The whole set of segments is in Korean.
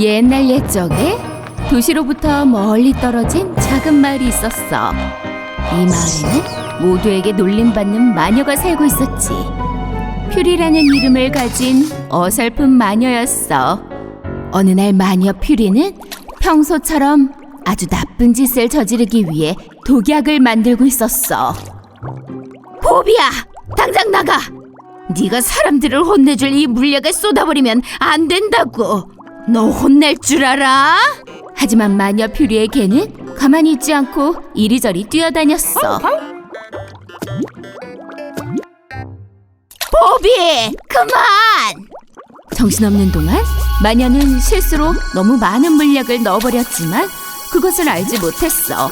옛날 옛적에 도시로부터 멀리 떨어진 작은 마을이 있었어. 이 마을에는 모두에게 놀림받는 마녀가 살고 있었지. 퓨리라는 이름을 가진 어설픈 마녀였어. 어느 날 마녀 퓨리는 평소처럼 아주 나쁜 짓을 저지르기 위해 독약을 만들고 있었어. 보비야, 당장 나가. 네가 사람들을 혼내줄 이 물약을 쏟아버리면 안 된다고. 너 혼낼 줄 알아? 하지만 마녀 퓨리의 개는 가만히 있지 않고 이리저리 뛰어다녔어. 보비, 그만! 정신없는 동안 마녀는 실수로 너무 많은 물약을 넣어버렸지만 그것을 알지 못했어.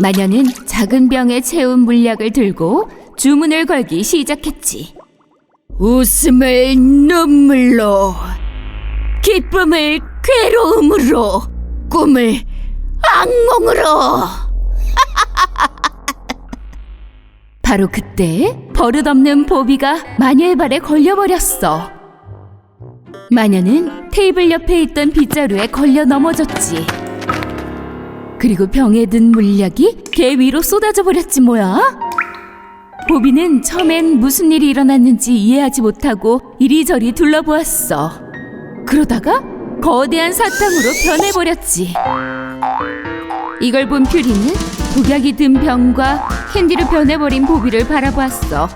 마녀는 작은 병에 채운 물약을 들고 주문을 걸기 시작했지. 웃음을 눈물로, 기쁨을 괴로움으로, 꿈을 악몽으로. 바로 그때 버릇없는 보비가 마녀의 발에 걸려버렸어. 마녀는 테이블 옆에 있던 빗자루에 걸려 넘어졌지. 그리고 병에 든 물약이 개 위로 쏟아져 버렸지 뭐야? 보비는 처음엔 무슨 일이 일어났는지 이해하지 못하고 이리저리 둘러보았어. 그러다가 거대한 사탕으로 변해버렸지. 이걸 본 퓨리는 독약이 든 병과 캔디로 변해버린 보비를 바라보았어.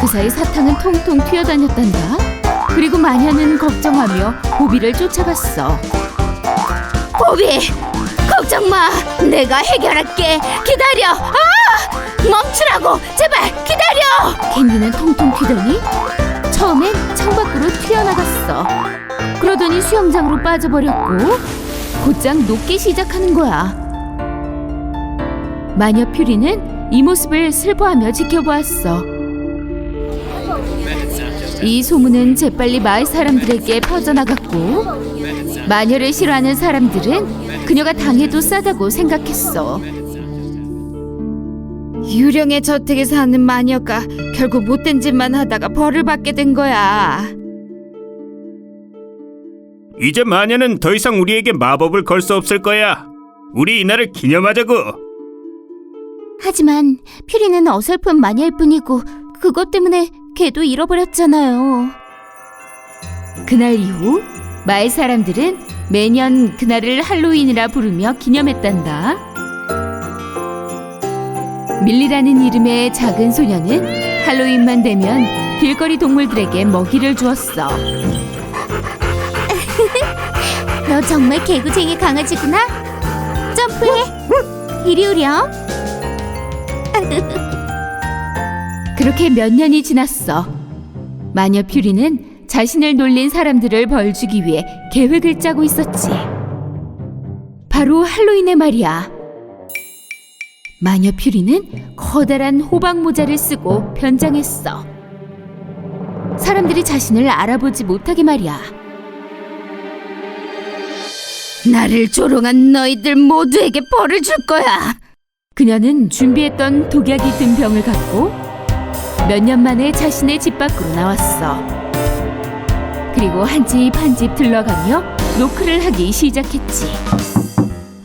그 사이 사탕은 통통 튀어다녔단다. 그리고 마녀는 걱정하며 보비를 쫓아갔어. 보비, 걱정 마. 내가 해결할게. 기다려. 아! 멈추라고. 제발 기다려. 캔디는 통통 튀더니 처음엔 창밖으로 튀어나갔어. 그러더니 수영장으로 빠져버렸고 곧장 녹기 시작하는 거야. 마녀 퓨리는 이 모습을 슬퍼하며 지켜보았어. 이 소문은 재빨리 마을 사람들에게 퍼져나갔고 마녀를 싫어하는 사람들은 그녀가 당해도 싸다고 생각했어. 유령의 저택에 사는 마녀가 결국 못된 짓만 하다가 벌을 받게 된 거야. 이제 마녀는 더 이상 우리에게 마법을 걸 수 없을 거야. 우리 이날을 기념하자고. 하지만 퓨리는 어설픈 마녀일 뿐이고 그것 때문에 걔도 잃어버렸잖아요. 그날 이후 마을 사람들은 매년 그날을 할로윈이라 부르며 기념했단다. 밀리라는 이름의 작은 소녀는 할로윈만 되면 길거리 동물들에게 먹이를 주었어. 너 정말 개구쟁이 강아지구나. 점프해. 이리 오렴. 그렇게 몇 년이 지났어. 마녀 퓨리는 자신을 놀린 사람들을 벌주기 위해 계획을 짜고 있었지. 바로 할로윈의 말이야. 마녀 퓨리는 커다란 호박 모자를 쓰고 변장했어. 사람들이 자신을 알아보지 못하게 말이야. 나를 조롱한 너희들 모두에게 벌을 줄 거야. 그녀는 준비했던 독약이 든 병을 갖고 몇 년 만에 자신의 집 밖으로 나왔어. 그리고 한 집 한 집 들러가며 노크를 하기 시작했지.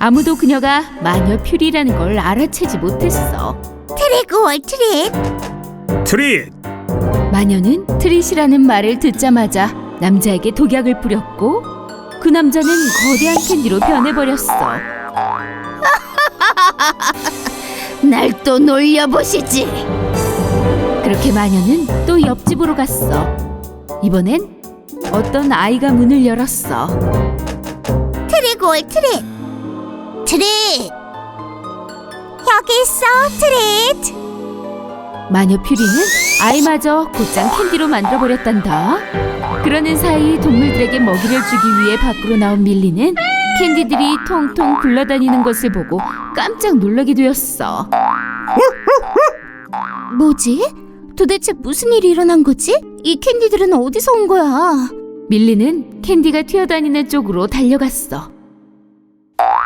아무도 그녀가 마녀 퓨리라는 걸 알아채지 못했어. 트리고 월 트릿. 트릿. 마녀는 트릿이라는 말을 듣자마자 남자에게 독약을 뿌렸고 그 남자는 거대한 캔디로 변해버렸어. 날 또 놀려보시지. 그렇게 마녀는 또 옆집으로 갔어. 이번엔 어떤 아이가 문을 열었어. 트리골 트릿 트릿 여기 있어 트릿 마녀 퓨리는 아이마저 곧장 캔디로 만들어버렸단다. 그러는 사이 동물들에게 먹이를 주기 위해 밖으로 나온 밀리는 캔디들이 통통 굴러다니는 것을 보고 깜짝 놀라게 되었어. 뭐지? 도대체 무슨 일이 일어난 거지? 이 캔디들은 어디서 온 거야? 밀리는 캔디가 튀어다니는 쪽으로 달려갔어.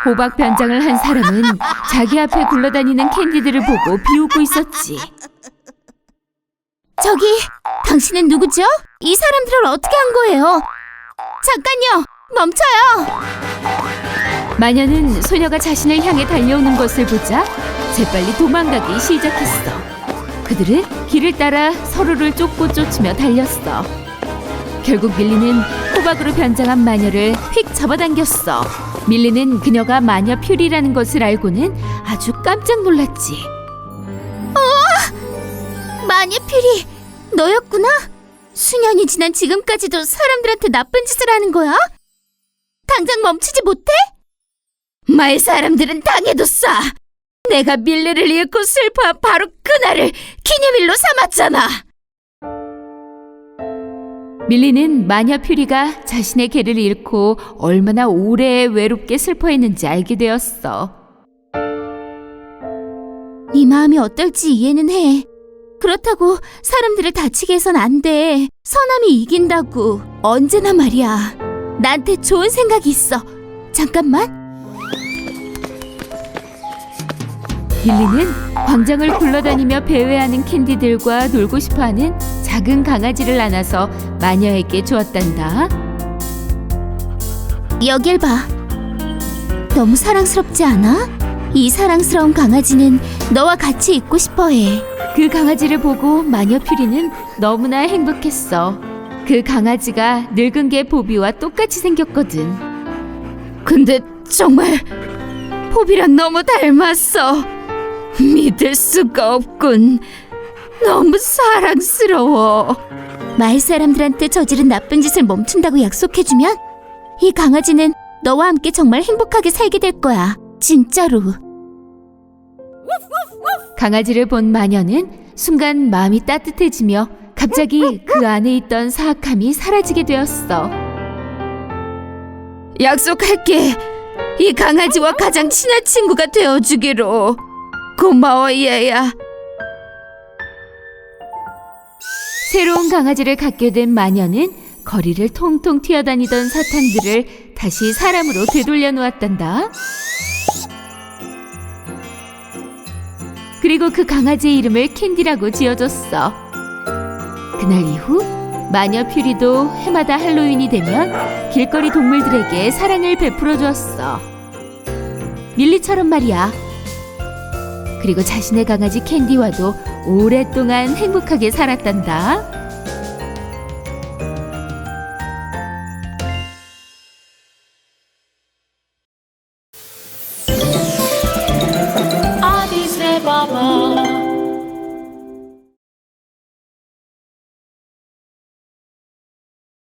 호박 변장을 한 사람은 자기 앞에 굴러다니는 캔디들을 보고 비웃고 있었지. 저기 당신은 누구죠? 이 사람들을 어떻게 한 거예요? 잠깐요! 멈춰요! 마녀는 소녀가 자신을 향해 달려오는 것을 보자 재빨리 도망가기 시작했어. 그들은 길을 따라 서로를 쫓고 쫓으며 달렸어. 결국 밀리는 호박으로 변장한 마녀를 휙 잡아당겼어. 밀리는 그녀가 마녀 퓨리라는 것을 알고는 아주 깜짝 놀랐지. 어! 마녀 퓨리, 너였구나? 수년이 지난 지금까지도 사람들한테 나쁜 짓을 하는 거야? 당장 멈추지 못해? 말 사람들은 당해뒀어. 내가 밀리를 잃고 슬퍼한 바로 그날을 기념일로 삼았잖아. 밀리는 마녀 퓨리가 자신의 개를 잃고 얼마나 오래 외롭게 슬퍼했는지 알게 되었어. 네 마음이 어떨지 이해는 해. 그렇다고 사람들을 다치게 해선 안 돼. 선함이 이긴다고. 언제나 말이야. 나한테 좋은 생각이 있어. 잠깐만. 빌리는 광장을 굴러다니며 배회하는 캔디들과 놀고 싶어하는 작은 강아지를 안아서 마녀에게 주었단다. 여길 봐. 너무 사랑스럽지 않아? 이 사랑스러운 강아지는 너와 같이 있고 싶어해. 그 강아지를 보고 마녀 퓨리는 너무나 행복했어. 그 강아지가 늙은 개 보비와 똑같이 생겼거든. 근데 정말 보비랑 너무 닮았어. 믿을 수가 없군. 너무 사랑스러워. 마을 사람들한테 저지른 나쁜 짓을 멈춘다고 약속해주면 이 강아지는 너와 함께 정말 행복하게 살게 될 거야. 진짜로. 강아지를 본 마녀는 순간 마음이 따뜻해지며 갑자기 그 안에 있던 사악함이 사라지게 되었어. 약속할게. 이 강아지와 가장 친한 친구가 되어주기로. 고마워 얘야. 새로운 강아지를 갖게 된 마녀는 거리를 통통 튀어다니던 사탕들을 다시 사람으로 되돌려 놓았단다. 그리고 그 강아지의 이름을 캔디라고 지어줬어. 그날 이후 마녀 퓨리도 해마다 할로윈이 되면 길거리 동물들에게 사랑을 베풀어 주었어. 밀리처럼 말이야. 그리고 자신의 강아지 캔디와도 오랫동안 행복하게 살았단다.